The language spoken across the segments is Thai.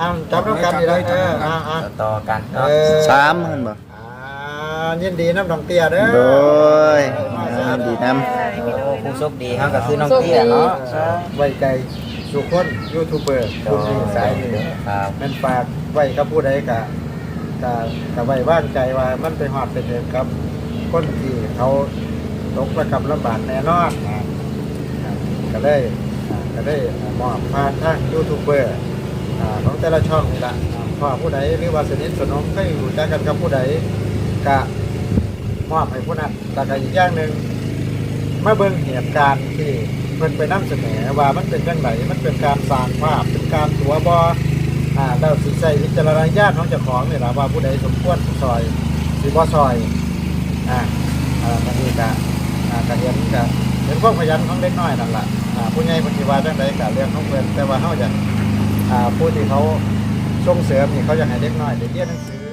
อ้าวจับน้ำกันดีแล้วเอออ่าอ่าต่อกันเอเนาะอสามเห็นบ่อ่ายินดีน้ำดองเตี้ยเด้อโดยยินดีนผู้โชคดีเขาก็คือน้องเตี้ยเนาะไว้ใจสุขคนยูทูบเบอร์ผู้นี้สายนี้ครับมันฝากไว้กับผู้ใดกะกะกะไว้ว่างใจว่ามันไปหอดเป็นเดิมครับ คนที่เขาตกระกับลำบากแน่นอนนะอ่าก็ได้อ่าก็ได้มอบผ่านทางยูทูบเบอร์อ่า ของแต่ละช่องนี่ละอ่าพ่อผู้ใดหรือว่าสนิทสนมก็อยู่จักกันกับผู้ใดกะมอบให้ผู้นั้นแล้วก็อีกอย่างหนึ่งมาเบิ่งเหตุการณ์ที่เพิ่นไปนำเสนอว่ามันเป็นจังไดมันเป็นการสร้างภาพเป็นการตัวบออ่าเราสิใส่วิจารณญาณของเจ้าของนี่ล่ะว่าผู้ใดสมควรซอยสิบ่ซอยอ่าอ่าอันนี้ก็อ่าก็เห็นก็เห็นความขยันของเด็กน้อยนั่นแหละอ่าผู้ใหญ่ปฏิวัติจังไดก็เรื่องของเพิ่นแต่ว่าเฮาจะ ผู้ที่เขาส่งเสริมนี่เขาอยากให้เด็กน้อยได้เรียนหนังสือ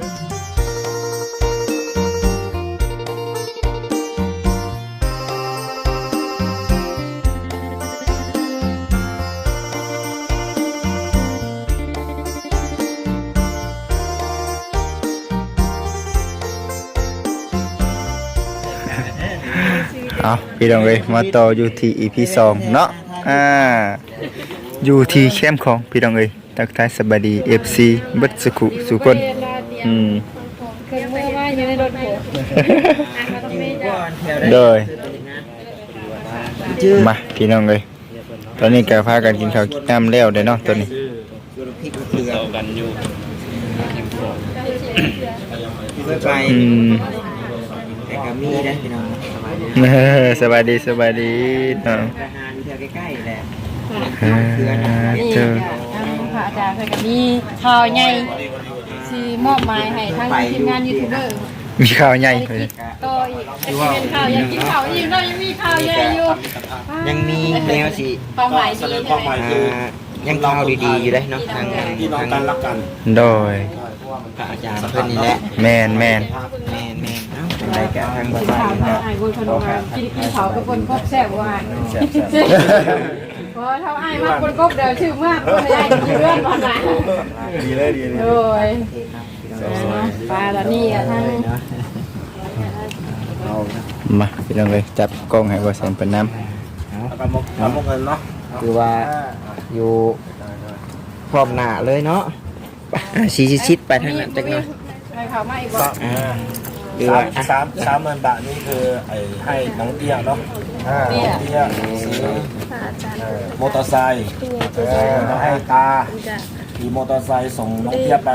เอาพี่น้องเลยมาต่ออยู่ที่ EP สองเนาะอ่า อยู่ที่เข้มของพี่น้องเลยทักทายสบายดี FC เบัดสุขุสุคนอืมเคยเมื่อว่าอยู่ในรถผมอะเขาต้องไม่ได้โดยมาพี่น้องเลยตอนนี้ก็พากันกินข้าวกินน้ำแล้วเด้อเนาะตอนนี้เพื่อไปอืมแต่ก็มีนะพี่น้องสบายดีเออสบายดีสบายดีเนาะทหารอยู่แถวใกล้ๆแหละ เออนี่เจอทางพระอาจารย์เคยกับมีข่าวใหญ่สิมอบหมายให้ทางทีมงานยูทูบเบอร์มีข้าวใหญ่เลยต่ออีกจะเป็นข่าวอยากกินข่าวอีกเนาะยังมีข่าวใหญ่อยู่ยังมีแนวสิความหมายดีใช่ไหม อ่ายังข่าวดีๆอยู่เลยเนาะทางพี่น้องกันรักกันโดยพระอาจารย์เพิ่นนี่แหละ แมนแมน แม่ นแม่นเอ้าเป็นไรกันทางบ้าข่าวนเนาะไอ้คนคนมากินกินเขากับคนกบแซ่บว่าเพราะเท่าไอ้มากคนกบเดี๋ยวชื่อมากคนใหญ่กินเรื่องก่อนนะดีเลยดีเลยโดยปลาแล้วนี่อะทั้งมาพี่น้องเลยจับกล้องให้บ่แซนเป็นน้เอาไปมกเอามกเงินเนาะคือว่าอยู่พร้อมหน้าเลยเนาะชีชิดๆไปทางนั้นจักหน่อยใครเขามาอีกบ่อ่าห รือสาว่ามอะสามสามหมื่นบาทนี่คือไอ้ให้น้องเตี้ยเนาะอ่าเนี่ยเตี้ยซื้อเอ่อมอเตอร์ไซค์เออแล้วให้ตาขี่มอเตอร์ไซค์ส่งน้องเตี้ยไป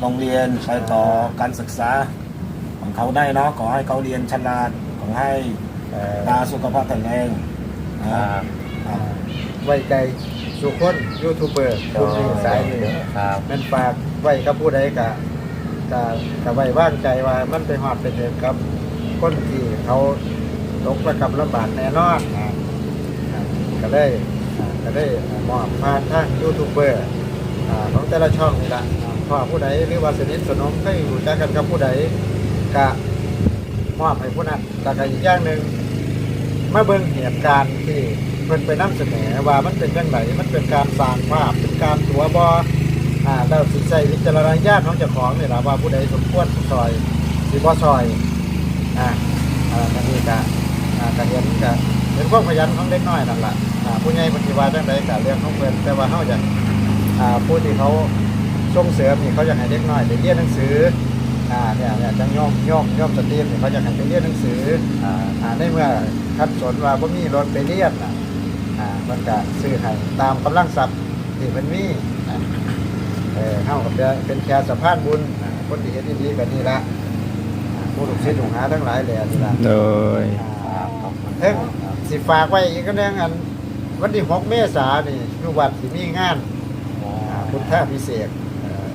โรงเรียนไปต่อการศึกษาของเขาได้เนาะขอให้เขาเรียนฉลาดขอให้เอ่อตาสุขภาพแข็งแรงนะครับอ่าไว้ใจสุขคนยูทูบเบอร์ผู้นี้สายนี้ครับมันฝากไว้กับผู้ใดกะ กะกะไว้ว่างใจว่ามันไปหอดเป็นเดิมครับคนที่เขาตกระกับลำบากแน่นอนนะก็ได้ก็ได้มอบผ่านทางยูทูบเบอร์ของแต่ละช่องนี่ละอ่าพ่อผู้ใดหรือว่าสนิทสนมก็อยู่จักกันกับผู้ใดกะมอบให้ผู้นั้นแล้วก็อีกอย่างหนึ่งมาเบิ่งเหตุการณ์ที่เพิ่นไปนำเสนอว่ามันเป็นจังไดมันเป็นการสร้างภาพเป็นการตัวบอ อ่าเราสิใส่วิจารณญาณของเจ้าของนี่แหละว่าผู้ใดสมควรซอยสิบ่ซอยอ่าอ่าอันนี้ก็อ่าก็เห็นก็เห็นความขยันของเด็กน้อยนั่นแหละอ่าผู้ใหญ่ปฏิวัติจังไดก็เรื่องของเพิ่นแต่ว่าเฮาอยากอ่าผู้ที่เขาส่งเสริมนี่เขาอยากให้เด็กน้อยได้เรียนหนังสืออ่าเนี่ยเนี่ยจังย่อมย่อมย่อมสตรีมนี่เขาอยากให้ไปเรียนหนังสืออ่าอ่าในเมื่อคัดสนว่าบ่มีรถไปเรียนน่ะอ่ามันก็ซื้อให้ตามกำลังทรัพย์ที่มันมี เออเฮากับจะเป็นแค่สะพานบุญอ่าคนที่เห็นดีๆกันนี่ละอ่าผู้ลูกศิษย์ลูกหาทั้งหลายแหล่นี่ละำโดย เอ้งสิฝากไว้อีกก็เรื่องอันวันที่6เมษายนนี่อยู่วัดสิมีงานอ่าพุทธพิเศษกเอ่อ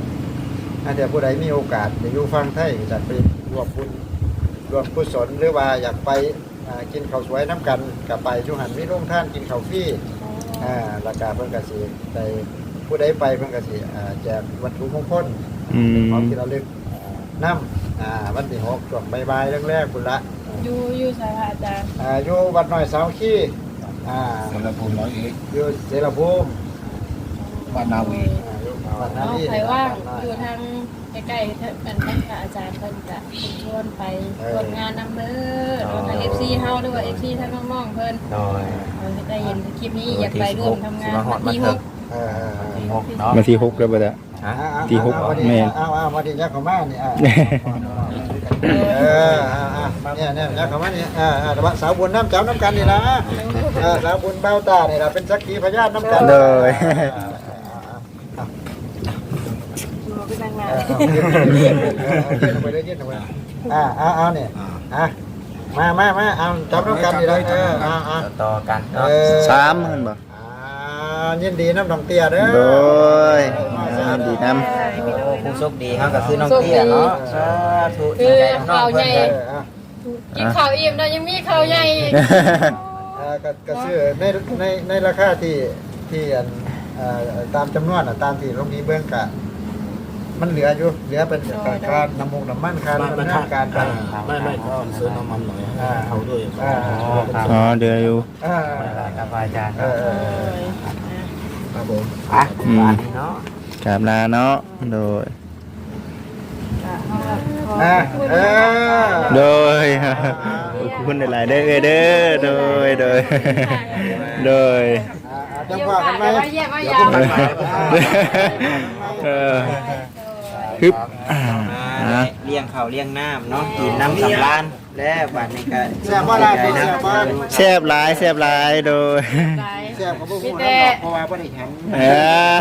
อาจจะผู้ใดมีโอกาสไปอยู่ฟังไทยก็จะไปรวมบุญรวมกุศลหรือว่าอยากไปอ่ากินข้าวสวยน้ำกันกับไปชุหันมีโรงท่านกินข้าวฟรีอ่าราคาเพิ่นก็สิได้ ผู้ใดไปเพิ่นก็สิอ่าแจกวัตถุมงคลอืมของที่เราเลือกน้ำอ่าวันที่หกช่วงบ่ายๆแรกๆคุณละอยู่อยู่สายพระอาจารย์อ่าอยู่วัดน้อยสาวขี้อ่าสำหรับภูมิร้อยเอกอยู่เสรภูมิบ้านนาวี อ่าอยู่อ่าบ้านนาน้องลีไผว่างอยู่ทางใกล้ๆท่านท่านอาจารย์เพิ่นจะชวนไปร่วมงานนำเด้อทาง FC เฮาหรือว่า FC ทางน้องๆเพิ่น โดย เออได้เห็นคลิปนี้อยากไปร่วมทำงานวันที่หก เออเออเออที่หกเนาะมาที่หกแล้วบ่ได้ ฮะเอาเอาที่หกเอาเอาแม่ เอาเอามาดิยักษ์ของมานี่อะเออเอาเอาเนี่ยเนี่ยยักษ์ของมานี่อ่าอ่าแต่ว่าสาวบุญน้ำเจ้าน้ำกันนี่นะเออสาวบุญเบ้าตานี่ล่ะเป็นสักขีพยานน้ำกันโดยมาไปทางงาเอนอเอาเย็นๆไปเลยเย็นๆไปอ่าเอาเอาเนี่ยอะมามามาเอาจับน้ำกันนี่ละเออเอาเอาต่อกันเอเนาะอสามหมื่นบ่อ่า ยินดีน้ำดองเตี้ยเด้อโดยอ่าดีนำผู้โชคดีเขาก็คือน้องเตี้ยเนาะสาธุคือใจน้อข่างวเพิ่ใหนญ่ก็เอออะกินข้าวอิ่มแล้วยังมีข้าวใหญ่อีกอ่าก็ก็ซื้อในในในราคาที่ที่อันอ่าตามจำนวนอะตามที่โรงนี้เบื้องกะมันเหลืออยู่เหลือเป็นค่าน้ำมูกน้ำมันค่าไม่ดำไม่เนินการไปไม่ไม่ก็ซื้อน้ำมันหน่อยให้เขาด้วยอ่าอ๋อเดืออยู่ อ่ากับอาจารย์ เอเนาะอเออเออ ครับผมอะบ้านนี้เนาะกราบลาเนาะโดย อ่าเออโดยขอบคุณหลายๆเด้อเด้อโดยโดยโดยอ่าอ่าจังหวะกันไหมเยี่ยมเดี๋ยวยาพวบกันใหม่เออฮึบอ่าอ่าเลี้ยงข้าวเลี้ยงน้ำเนาะกินน้ำสำราญ แล้วบ้านนี้ก็แซ่บบ่ล่ะใจแซ่นะบบ่แซ่บหลายแซ่บหลายโดยแซ่บกับพวกผมน้ำดอกเพราะว่าบ่ได้แข็งเออ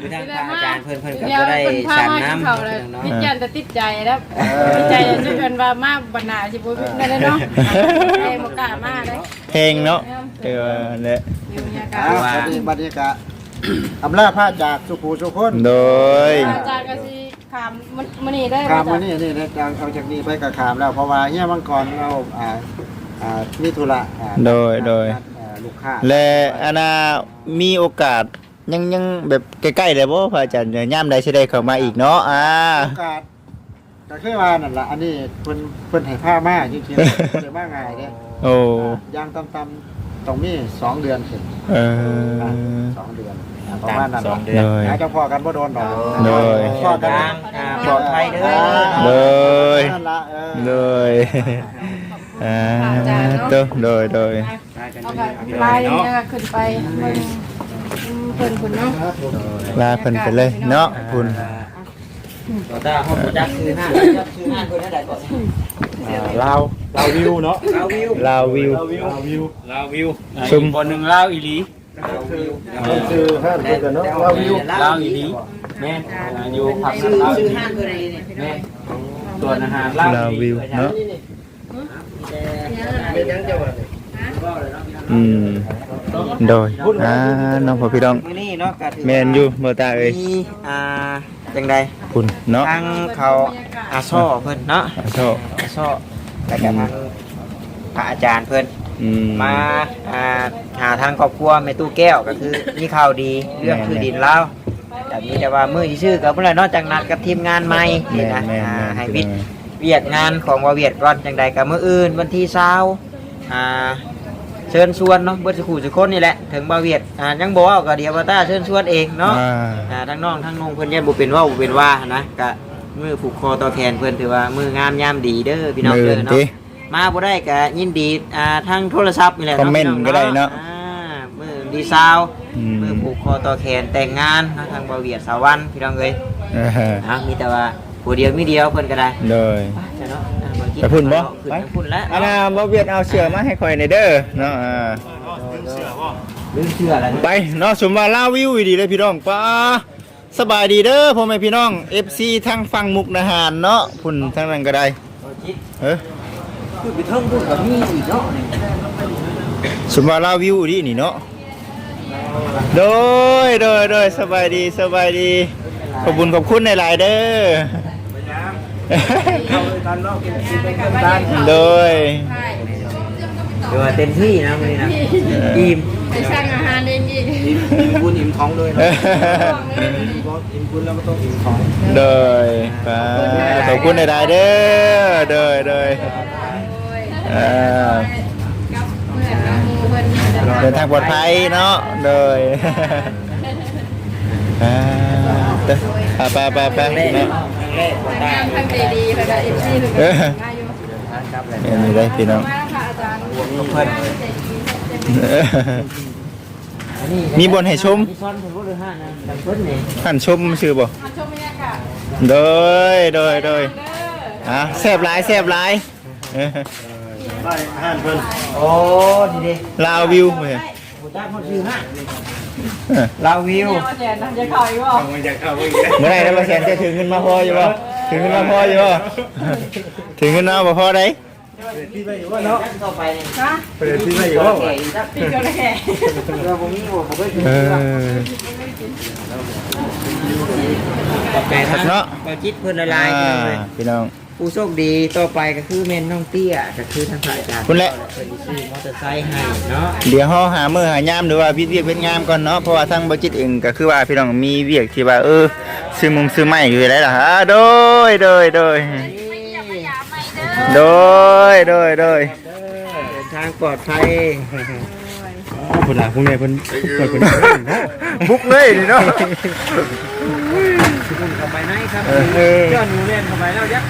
คือทางพระอาจารย์เพิ่นเพิ่นก็เดี๋ยวบ่ได้เป็นผ้าฉันมาน้ำเขาเลยเนาะพิจารณาติดใจแล้วติดใจจะเกินว่ามาบรรณาสิบุนั่นเลยเนาะไอ้โมกล้ามาเลยเพลงเนาะเออเนี่ยอยู่ยากาอ่าศบัดนี้บัดนี้กะอำลาพระจากสุภูสุคนโดยอาจารย์ก็สิ ขามมันมันนี่ได้ขามมานี่นี่นะจากเอาจากนี้ไปกับขามแล้วเพราะว่าเฮียมังกรเราอ่าอ่ามีธุระอ่าโดยโดย นัอ่าลูกค้าและอานามีโอกาสยังยังแบบใกล้ๆเลยบ่พระอาจารย์เดี๋ยวย่ามใดสิได้เข้ามาอีกเนาะอ่า โอกาสก็คือว่านั่นล่ะอันนี้เพิ่นเพิ่นให้ผ้ามาจริงๆบ่ได้มาง่ายเด้โอ้ ย่างต่ำๆต้องมีสองเดือนขึ้นเออ สองเดือนอ่า ประมาณนั้นสองล่ะเดือนโดยอาจจะพอกันบ่โดนดอกโดยพอกันทางอ่าปลอดภัยเด้อโดยนั่นล่ะเออโดยอ่าโดยโดยโดยเอาแบบลายอย่างเงี้ยขึ้นไปมันเพิ่นคุณเนาะลาเพิ่นไปเลยเนาะคุณต่อตาเฮาบ่จักชื่อห้างจักชื่อห้างเพิ่นได้ก่อนลาวลาววิวเนาะเอาวิวลาววิวลาววิว ลาววิวลาววิวซุมบนหนึ่งลาวอีหลี คือห้ามคือกันเนาะเราวิวลาวอีหลีแม่นอ่าอยู่ผักชื่อลาวชื่อีอหลีห้างคืออะไรเนี่ยแม่นส่วนอาหารลาวลาวอีหลีวิวเนาะอืมโดยอ่าน้องพ่อพี่น้องมื้อนี้เนาะก็ถือแม่นอยู่บ่ตาเอ้ยมีอ่าจังใดคุณเนาะทางเขาอาช่อเพิ่นเนาะอ่าโชคอาช่อแล้วก็ทางพระอาจารย์เพิ่น อืม มาอ่าหาทางครอบครัวแม่ตู้แก้วก็คือมีข่าวดีเรื่องคือดินแล้วแต่มีแต่ว่ามือที่ชื่อกับเมื่อไรนอกจากนัดกับทีมงานใหม่นี่แม่นะนแม่นอ่าแม่นให้วิทย์เวียดงานของวาเวียดก่อนจังใดกับมืออื่น วันที่เช้าอ่าเชิญชวนเนาะเบิร์ดสกูสุคนนี่แหละถึงบาเวียดอ่ายังบอกว่าก็เดียวว่าต้าเชิญชวนเองเนาะ อ่า อ่าทั้งน้องทั้งนงเพิ่นเนี่ยบ่เป็นเว่าบ่เป็นว่านะกะมือผูกคอต่อแขนเพิ่นถือว่ามืองามยามดีเด้อพี่น้องมืเด้อติเนาะ มาบ่ได้ก็ยินดีอ่าทางโทรศัพท์นี่แหละคอมเมนต์พี่งก็ได้เนาะอ่ามือดีซาวอืม มือผูกคอต่อแขนแต่งงานเนาะทางบาเวียดสาวันพี่น้องเอ้ยเอออะมีแต่ว่าผู้เดียวมีเดียวเพิ่นก็ได้โดย ไปเนาะอ่าบ่คิดไปพุ่นบ่ ขึ้นไปพุ่นแล้วอันน่ะบ่เวียดเอาเสือมาให้ข่อยในอยเด้อเนาะอ่าลืมเชื่อแล้วไปเนาะสมว่าลาวิวอีดีเลยพี่น้องป้าสบายดีเด้อพ่อแม่พี่น้อง FC ทางฝั่งมุกนาหารเนาะพุ่นทางนั้นก็ได้บ่คิดเอ้อ คือไปเทิงพุ่นก็มีอีกเนาะนี่สมว่าลาวิวอีดีนี่เนาะโดยโดยโดยสบายดีสบายดี ขอบคุณขอบคุณในหลายๆเด้อโดยเดี๋ยวว่าเต็มที่นะมื้อนี้นะอิ่มไปสร้างอาหารเองอีกอิ่มอิ่มบุญอิ่มท้องด้วยนะอิ่มบุญแล้วก็ต้องอิ่มของ โดยป้าขอบคุณในหลายๆเด้อโดยโดยอ่ากับ เพื่อเดินทางปลอดภัยเนาะโดยไปไปไปไปเนาะงามทั้งใจดีแล้วก็เอฟซีถึงง่ายอยู่เอ็นนี่ได้พี่น้องมีบนให้ชมมีซ้อนถึงบ่หรือห้านะจังเพิ่นชมชื่อบ่มาชมบรรยากาศโดยโดยโดยอะแซ่บหลายแซ่บหลาย ได้ห้านเพิ่นโอ้ดีเด้ลาววิวเว้ยผู้จ้างคนชื่อห้าเออลาววิวเนี่ยมาแจนนะจะเข้าอีกบ่เมื่อไหร่แล้วมาแสนจะถึงเงินมาพออยู่บ่ถึงเงินมาพออยู่บ่ถึงเงินมาบ่พอได้ที่ไปอยู่ว่าเนาะต่อไปนี่ฮะเปิดที่ไม่อยู่ว่าแก่อีกสักปีเกินแล้วแค่เราบ่มีบ่บ่เคยกินเออต่อไปครับเนาะบ่จิตเพิ่นละลายพี่น้อง เอ้ยอ่าพี่น้องผู้โชคดีต่อไปก็คือแม่นน้องเตี้ยก็คือทางฝ่ายการคุณแหละเพิ่นสิซื้อมอเตอร์ไซค์ให้เนาะเดี๋ยวเฮาหามื้อหายามหรือว่าวิทย์เวียกเป็นงามก่อนเนาะเพราะว่าทางบ่จิตเองก็คือว่าพี่น้องมีเวียกที่ว่าเออซื้อมุงซื้อไม้อยู่ได้ล่ะฮะโดยโดยโดยโดยโดยโดยเดินทางปลอดภัยคุณล่ะคุณเนี่ยเพิ่นเปิดคุณบุกเลยนี่เนาะ คุณเข้าไปไหนครับเออ เจ้าหนูเล่นเข้าไปแล้วยักษ์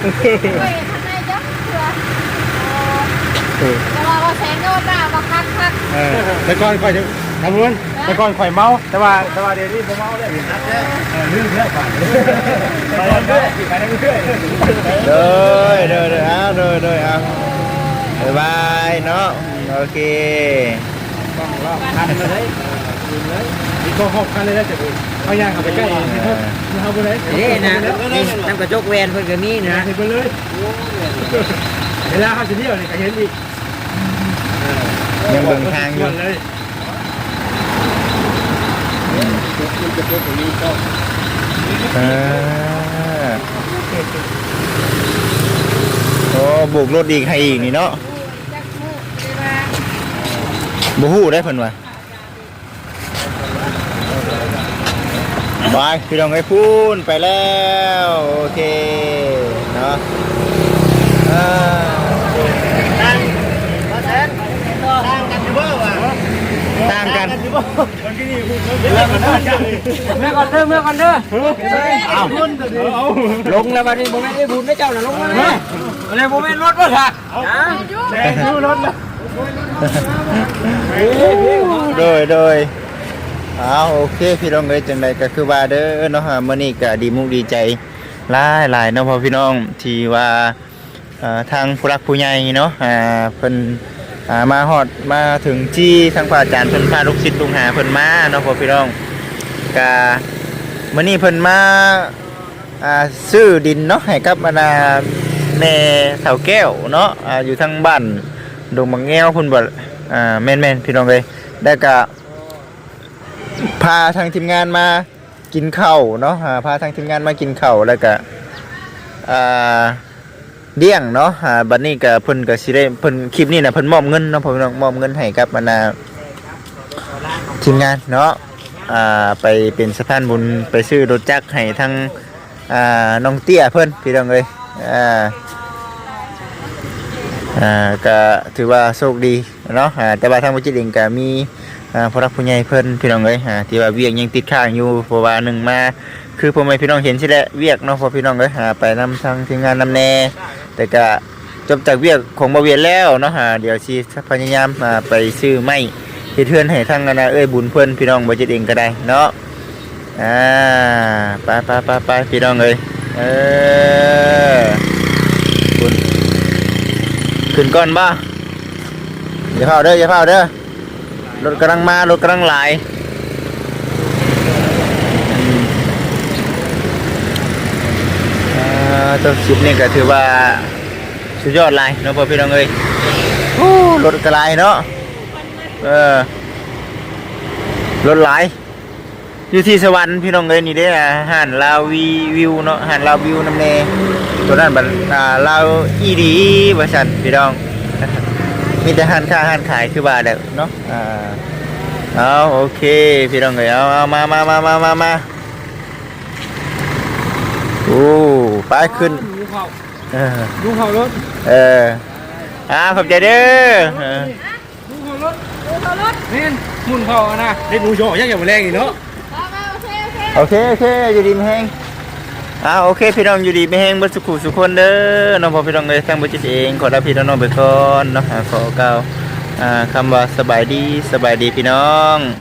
เฮ้ยทำไมจ๊ะเถื่อแต่ว่าเราแสงโดนด่ามาคักคักเออแต่ก่อนข่อยจะทำบุญแต่ก่อนข่อยเมาแต่ว่าแต่ว่าเดี๋ยวนี้ผมเมาแล้วเออลืมเรื่อยไปไปเรื่อยไปเรื่อยโดยโดยโดยเอาโดยโดยเอาบ๊ายบายเนาะโอเคทันเลยมี โกหกกันเลยนะจะดูเอาย่างเข้าไปใกล้นี่ครับเอาไปเลยนี่นะนี่น้ำกระจกแวนเพิ่นก็มีนะไปเลยเวลาเขาจะเที่ยวนี่ก็เห็นอีกยังเบิ่งทางอยู่เลยอ่าโอ้บุกรถอีกให้อีกนี่เนาะจักมือเวลาบ่ฮู้ได้เพิ่นว่า ไปพี่น้องไอ้พูนไปแล้วโอเคเนาะอ่าต่างกันเมื่อก่อนเด้อเมื่อก่อนเด้ออ้าวลงแล้วบัดนี้บ่แม่นได้บุญได้เจ้าน่ะลงมาเลยอะไรบ่แม่นรถบ่ค่ะฮะแรงดูรถละโดยโดย อ้าวโอเคพี่น้องเอ้ยจังไดก็คือว่าเด้อเนาะฮะมื้อนี้ก็ดีมุกดีใจหลายหลายเนาะพ่อพี่น้องที่ว่าอ่อทางผู้รักผู้ใหญ่เนาะอ่าเพิ่นอ่ามาฮอดมาถึงที่ทางพระอาจารย์เพิ่นพาลูกศิษย์ลูกหาเพิ่นมาเนาะพ่อพี่น้องก็มื้อนี้เพิ่นมาอ่าซื้อดินเนาะให้กับบรรดาแม่เฒ่าแก้วเนาะอ่าอยู่ทางบ้านดงบางแง้วเพิ่นบ่อ่าแม่นๆพี่น้องเอ้ยแล้วก็ พาทางทีมงานมากินข้าวเนาะพาทางทีมงานมากินข้าวแล้วก็อ่าเลี้ยงเนาะบัดนี้ก็เพิ่นก็สิได้เพิ่นคลิปนี้นะเพิ่นมอบเงินเนาะเพิ่นมอบเงินให้กับบรรดาทีมงานเนาะอ่าไปเป็นสะพานบุญไปซื้อรถจักรให้ทางอ่าน้องเตี้ยเพิ่นพี่น้องเอ้ยอ่าอ่าก็ถือว่าโชคดีเนาะแต่ว่าทางบ่จิตเองก็มี อ่าพอรักผู้ใหญ่เพิ่นพี่น้องเอ้ยอ่าที่ว่าเวียกยังติดค้างอยู่เพราะว่าหนึ่งมาคือพ่อแม่พี่น้องเห็นสิแหละเวียกเนาะพอพี่น้องเอ้ยอ่าไปนำทางทีมงานนำแน่ แต่ก็จบจากเวียกของบ่เวียนแล้วเนาะอ่าเดี๋ยวสิพยายามอ่าไปซื้อไม้เฮ็ดเทือนให้ทางนะเอ้ยบุญเพิ่นพี่น้องบ่จิตเองก็ได้เนาะอ่าไปไปไปไปพี่น้องเอ้ยเออคุณขึ้นก่อนบ่อย่าเฝ้าเด้ออย่าเฝ้าเด้อ รถกำลังมารถกำลังไหลายอืมอ่าตัวคลิปนี้ก็ถือว่าสุดยอดหลายเนาะพ่อพี่น้องเอ้ยโอ้รถกระไรเนาะเออรถหลอยู่ที่สวรรค์พี่น้องเอ้ยนี่เด้ออาหารลาววีวิวเนาะอาหารลาววิวน้ำเนตัวนั้นบัดอ่าลาวอีดีว่าซั่นพี่น้อง มีแต่หันค่าหันขายคือว่าเด้อเนาะอ่าเอาโอเค พี่น้องเอ้ยเอาเอามามามามามามาโอ้ไปขึ้นดูเขาเออดูเขารถเอออ่าขอบใจเด้อเออดูเขารถดูเขารถนี่มุนเขาอะนะได้ดูโยกยังอย่างแรงอีกเนาะ มามาโอเคโอเค โอเคโอเคอยู่ดีไม่แห้ง อ่าโอเคพี่น้องอยู่ดีไม่แห้งบัสุขุสุขคนเด้อน้องพอพี่น้องเลยทั้งบุจิตเองขอรับพี่น้องไปก่อนเนาะอ่าขอเกล่าอ่าคำว่าสบายดีสบายดีพี่น้อง